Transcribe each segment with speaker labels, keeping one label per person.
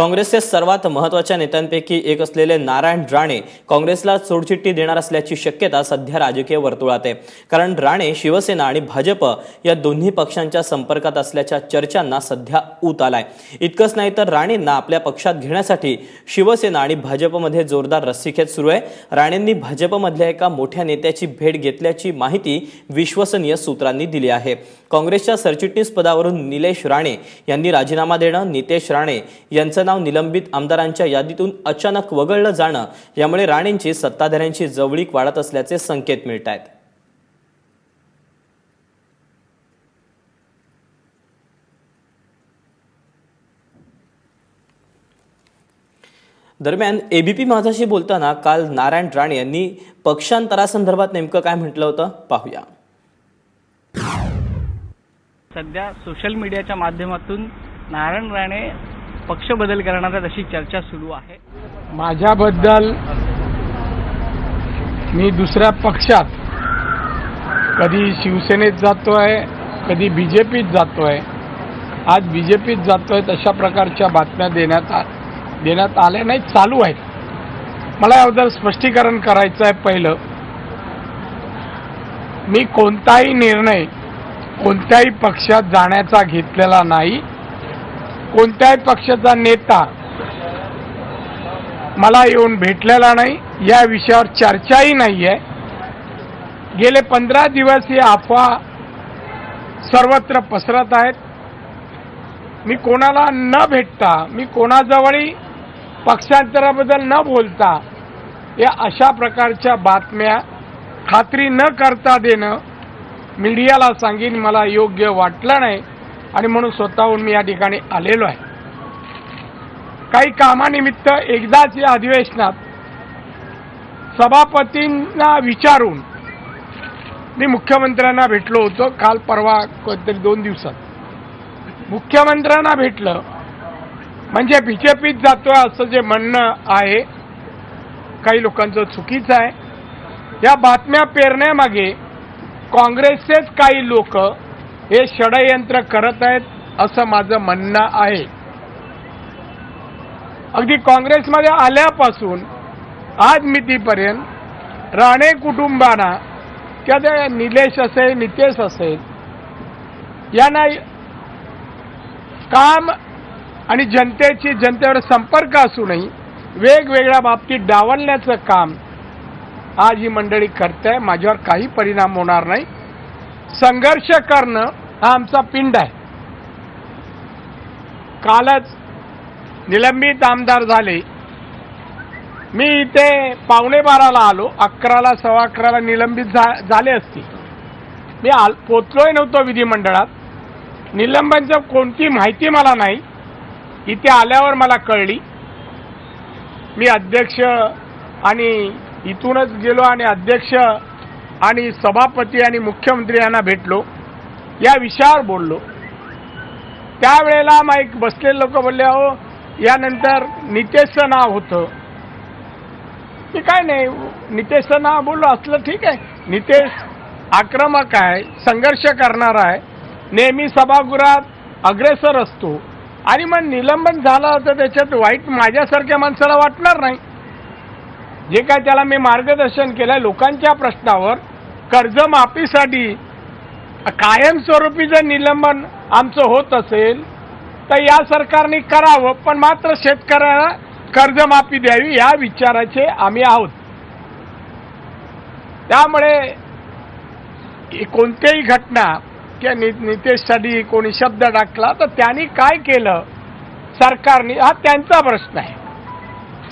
Speaker 1: काँग्रेसचे सर्वात महत्त्वाच्या नेत्यांपैकी एक असलेले नारायण राणे काँग्रेसला सोडचिठ्ठी देणार असल्याची शक्यता सध्या राजकीय वर्तुळात आहे. कारण राणे शिवसेना आणि भाजप या दोन्ही पक्षांच्या संपर्कात असल्याच्या चर्चांना सध्या ऊत आलाय. इतकंच नाही तर राणेंना आपल्या पक्षात घेण्यासाठी शिवसेना आणि भाजपमध्ये जोरदार रस्सीखेच सुरू आहे. राणेंनी भाजपमधल्या एका मोठ्या नेत्याची भेट घेतल्याची माहिती विश्वसनीय सूत्रांनी दिली आहे. काँग्रेसच्या सरचिटणीस पदावरून निलेश राणे यांनी राजीनामा देणं नितेश राणे यांचं नाव निलंबित आमदारांच्या यादीतून अचानक वगळलं जाणं यामुळे राणेंची सत्ताधाऱ्यांची जवळीक वाढत असल्याचे संकेत मिळत आहेत दरम्यान एबीपी माझाशी बोलताना काल नारायण राणे यांनी पक्षांतरासंदर्भात नेमकं काय म्हटलं होतं? पाहूया.
Speaker 2: सध्या सोशल मीडियाच्या माध्यमातून नारायण राणे पक्ष बदल करणार तशी अशी चर्चा सुरू आहे.
Speaker 3: माझ्याबद्दल मी दुसऱ्या पक्षात कधी शिवसेनेत जातोय कधी बी जे पीत जातोय आज बी जे पीत जातोय तशा प्रकारच्या बातम्या देण्यात आ देण्यात आल्या नाही चालू आहेत. मला याबद्दल स्पष्टीकरण करायचं आहे पहिलं. मी कोणताही निर्णय कोणत्याही पक्षात जाण्याचा घेतलेला नाही. कोणत्याही पक्षाचा नेता मला येऊन भेटलेला नाही या विषयावर चर्चाही नाही आहे गेले पंधरा दिवस या अफवा सर्वत्र पसरत आहेत. मी कोणाला न भेटता मी कोणाजवळही पक्षांतराबद्दल न बोलता या अशा प्रकारच्या बातम्या खात्री न करता देणं मीडियाला सांगेन मला योग्य वाटलं नाही. आणि म्हणून स्वतःहून मी या ठिकाणी आलेलो आहे. काही कामानिमित्त एकदाच या अधिवेशनात सभापतींना विचारून मी मुख्यमंत्र्यांना भेटलो होतो. काल परवा कधीतरी दोन दिवसात. मुख्यमंत्र्यांना भेटलं. म्हणजे बीजेपीत जातोय असं जे म्हणणं आहे काही लोकांचं चुकीचं आहे. या बातम्या पेरण्यामागे काँग्रेसचेच काही लोक हे षडयंत्र करत आहेत असं माझं म्हणणं आहे. अगदी काँग्रेसमध्ये आल्यापासून आज मितीपर्यंत राणे कुटुंबांना किंवा ते निलेश असेल नितेश असेल यांना काम आणि जनतेची जनतेवर संपर्क असूनही वेगवेगळ्या बाबतीत डावलण्याचं काम आज ही मंडळी करते. माझ्यावर काही परिणाम होणार नाही. संघर्ष करणं हा आमचा पिंड आहे. कालच निलंबित आमदार झाले. मी इथे पावणे बाराला आलो. अकराला सव्वा अकराला निलंबित झा- झाले असते. मी आल पोचलोय नव्हतो विधिमंडळात. निलंबनचं कोणती माहिती मला नाही. इथे आल्यावर मला कळली. मी अध्यक्ष आणि इथूनच गेलो आणि अध्यक्ष आणि सभापती आणि मुख्यमंत्री यांना भेटलो. या विषयावर बोललो. त्यावेळेला माईक बसलेले लोक बोलले अहो यानंतर नितेशचं नाव होतं. ते काय नाही नितेशचं नाव बोललो असलं ठीक आहे. नितेश आक्रमक आहे संघर्ष करणार आहे नेहमी सभागृहात अग्रेसर असतो. आणि मग निलंबन झालं तर त्याच्यात वाईट माझ्यासारख्या माणसाला वाटणार नाही. जे काय त्याला मी मार्गदर्शन केलं लोकांच्या प्रश्नावर कर्जमाफीसाठी कायमस्वरूपी जर निलंबन आमचं होत असेल तर या सरकारने करावं पण मात्र शेतकऱ्याला कर्जमाफी द्यावी या विचाराचे आम्ही आहोत. त्यामुळे कोणत्याही घटना किंवा नि नितेशसाठी कोणी शब्द टाकला तर त्यांनी काय केलं? सरकारने हा त्यांचा प्रश्न आहे.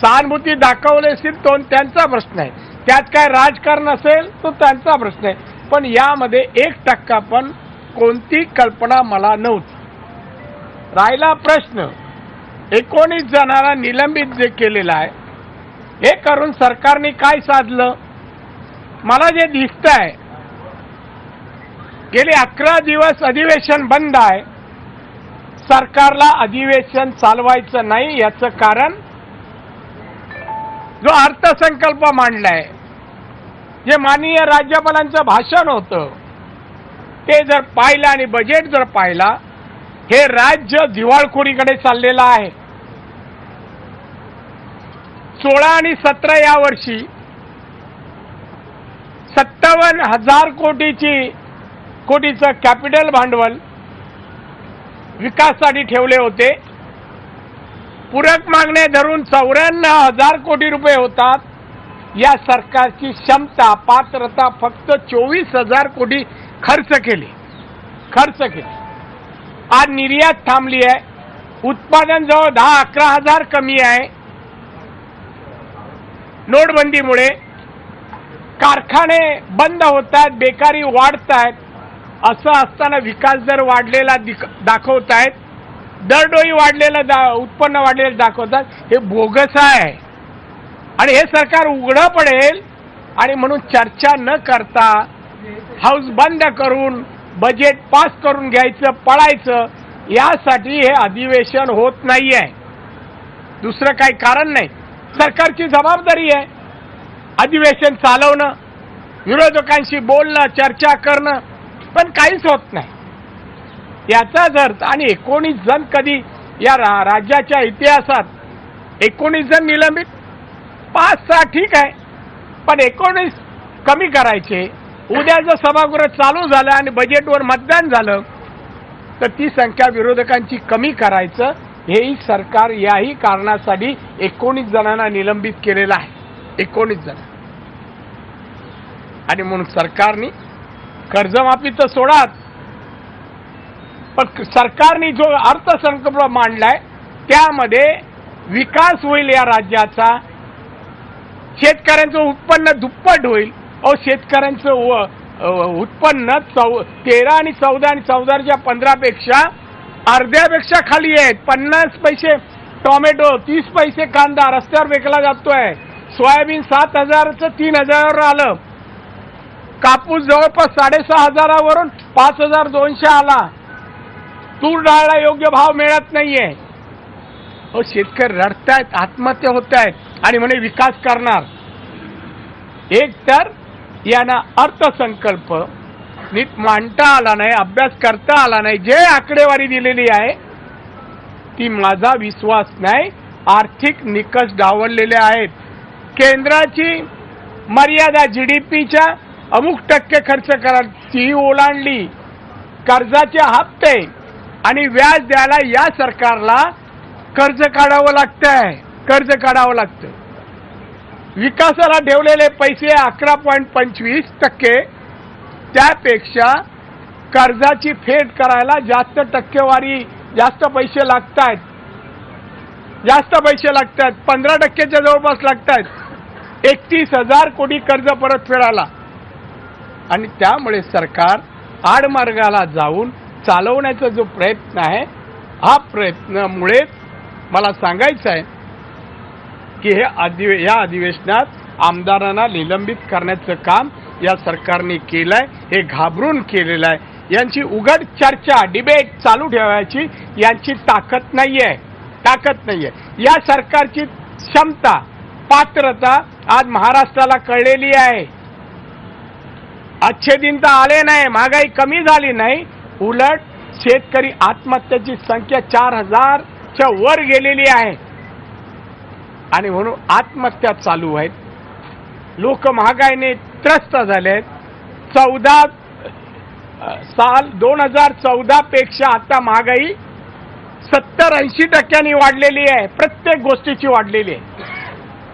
Speaker 3: सहानुभूती दाखवली असतील तो त्यांचा प्रश्न आहे. त्यात काय राजकारण असेल तो त्यांचा प्रश्न आहे. पण यामध्ये एक टक्का पण कोणती कल्पना मला नव्हती. राहिला प्रश्न. एकोणीस जणांना निलंबित जे केलेलं आहे हे करून सरकारने काय साधलं? मला जे दिसत आहे गेले अकरा दिवस अधिवेशन बंद आहे. सरकारला अधिवेशन चालवायचं नाही याचं कारण जो अर्थसंकल्प मांडलाय जे माननीय राज्यपालांचं भाषण होतं ते जर पाहिलं आणि बजेट जर पाहिला हे राज्य दिवाळखोरीकडे चाललेलं आहे. सोळा आणि सतरा या वर्षी सत्तावन्न हजार कोटीची कोटीचं कॅपिटल भांडवल विकासासाठी ठेवले होते. पूरक मागण्या धरून चौऱ्याण्णव हजार कोटी रुपये होतात. या सरकारची क्षमता पात्रता फक्त चोवीस हजार कोटी खर्च केली. खर्च केली. आज निर्यात थांबली आहे. उत्पादन जवळ दहा अकरा हजार कमी आहे. नोटबंदीमुळे कारखाने बंद होत आहेत बेकारी वाढत आहेत. असं असताना विकास दर वाढलेला दाखवत आहेत. दरडोई वाढलेलं दा उत्पन्न वाढलेलं दाखवतात हे बोगस आहे. आणि हे सरकार उघडं पडेल आणि म्हणून चर्चा न करता हाऊस बंद करून बजेट पास करून घ्यायचं पळायचं यासाठी हे अधिवेशन होत नाही आहे दुसरं काही कारण नाही. सरकारची जबाबदारी आहे अधिवेशन चालवणं विरोधकांशी बोलणं चर्चा करणं पण काहीच होत नाही. याचाच अर्थ आणि एकोणीस जण कधी या रा- राज्याच्या इतिहासात एकोणीस जण निलंबित? पाच सहा ठीक आहे. पण एकोणीस कमी करायचे. उद्या जर सभागृह चालू झालं आणि बजेटवर मतदान झालं तर ती संख्या विरोधकांची कमी करायचं. हेही सरकार याही कारणासाठी एकोणीस जणांना निलंबित केलेलं आहे. एकोणीस जण. आणि म्हणून सरकारने कर्जमाफी तर सोडात पण सरकारने जो अर्थसंकल्प मांडलाय त्यामध्ये विकास होईल या राज्याचा शेतकऱ्यांचं उत्पन्न दुप्पट होईल. अहो शेतकऱ्यांचं व- उत्पन्न चौ तेरा आणि चौदा आणि चौदाच्या पंधरापेक्षा अर्ध्यापेक्षा खाली आहेत. पन्नास पैसे टोमॅटो तीस पैसे कांदा रस्त्यावर विकला जातोय. सोयाबीन सात हजारचं तीन हजारावर आलं. कापूस जवळपास साडेसहा हजारावरून पाच हजार दोनशे आला. तूर डाळला योग्य भाव मिळत नाहीये. अहो शेतकरी रडतायत आत्महत्या होत आहेत आणि म्हणे विकास करणार. एक तर यांना अर्थसंकल्प नीट मांडता आला नाही अभ्यास करता आला नाही जे आकडेवारी दिलेली आहे ती माझा विश्वास नाही. आर्थिक निकष डावललेले आहेत. केंद्राची मर्यादा जीडीपीच्या अमुक टक्के खर्च करा ती ओलांडली. कर्जाचे हप्ते आणि व्याज द्यायला या सरकारला कर्ज काढावं लागतंय. कर्ज काढावं लागतं. विकासाला ठेवलेले पैसे अकरा पॉईंट पंचवीस टक्के त्यापेक्षा कर्जाची फेड करायला जास्त टक्केवारी जास्त पैसे लागत आहेत जास्त पैसे लागत आहेत पंधरा टक्क्याच्या जवळपास लागत आहेत एकतीस हजार कोटी कर्ज परत फेडायला. आणि त्यामुळे सरकार आडमार्गाला जाऊन चालवण्याचा जो प्रयत्न आहे हा प्रयत्नामुळे मला सांगायचं आहे की हे अधिवे या अधिवेशनात आमदारांना निलंबित करण्याचं काम या सरकारने केलंय हे घाबरून केलेलं आहे. यांची उघड चर्चा डिबेट चालू ठेवायची यांची ताकद नाही आहे ताकद नाही आहे या सरकारची क्षमता पात्रता आज महाराष्ट्राला कळलेली आहे. अच्छे दिन तर आले नाही महागाई कमी झाली नाही. उलट शेतकरी आत्महत्याची संख्या चार हजारच्या वर गेलेली आहे. आणि म्हणून आत्महत्या चालू आहेत. लोक महागाईने त्रस्त झाले आहेत. चौदा साल दोन हजार चौदा पेक्षा आता महागाई सत्तर ऐंशी टक्क्यांनी वाढलेली आहे. प्रत्येक गोष्टीची वाढलेली आहे.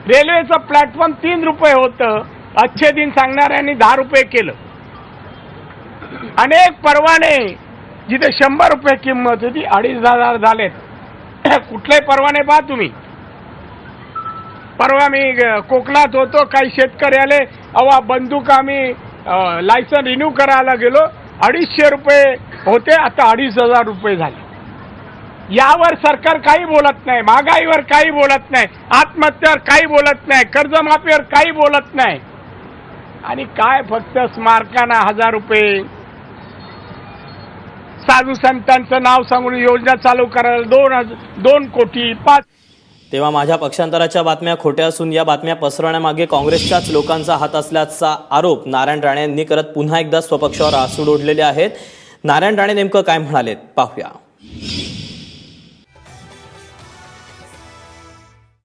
Speaker 3: रेल्वेचं प्लॅटफॉर्म तीन रुपये होतं. अच्छे दिन सांगणाऱ्यांनी दहा रुपये केलं. अनेक परवाने जिथे शंभर रुपये किंमत होती अडीच हजार झालेत. कुठले परवाने पहा तुम्ही. परवा मी कोकणात होतो. काही शेतकरी आले अवा बंदूक आम्ही लायसन रिन्यू करायला गेलो. अडीचशे रुपये होते आता अडीच हजार रुपये झाले. यावर सरकार काही बोलत नाही महागाईवर काही बोलत नाही आत्महत्यावर काही बोलत नाही कर्जमाफीवर काही बोलत नाही. आणि काय फक्त स्मारकांना हजार रुपये? साधू संतांचं नाव सांगून योजना चालू करायला दोन हजार दोन कोटी पाच
Speaker 1: तेव्हा माझ्या पक्षांतराच्या बातम्या खोट्या असून या बातम्या पसरवण्यामागे काँग्रेसच्याच लोकांचा हात असल्याचा आरोप नारायण राणे यांनी करत पुन्हा एकदा स्वपक्षावर आसूड ओढलेले आहेत. नारायण राणे नेमकं काय म्हणालेत? पाहूया.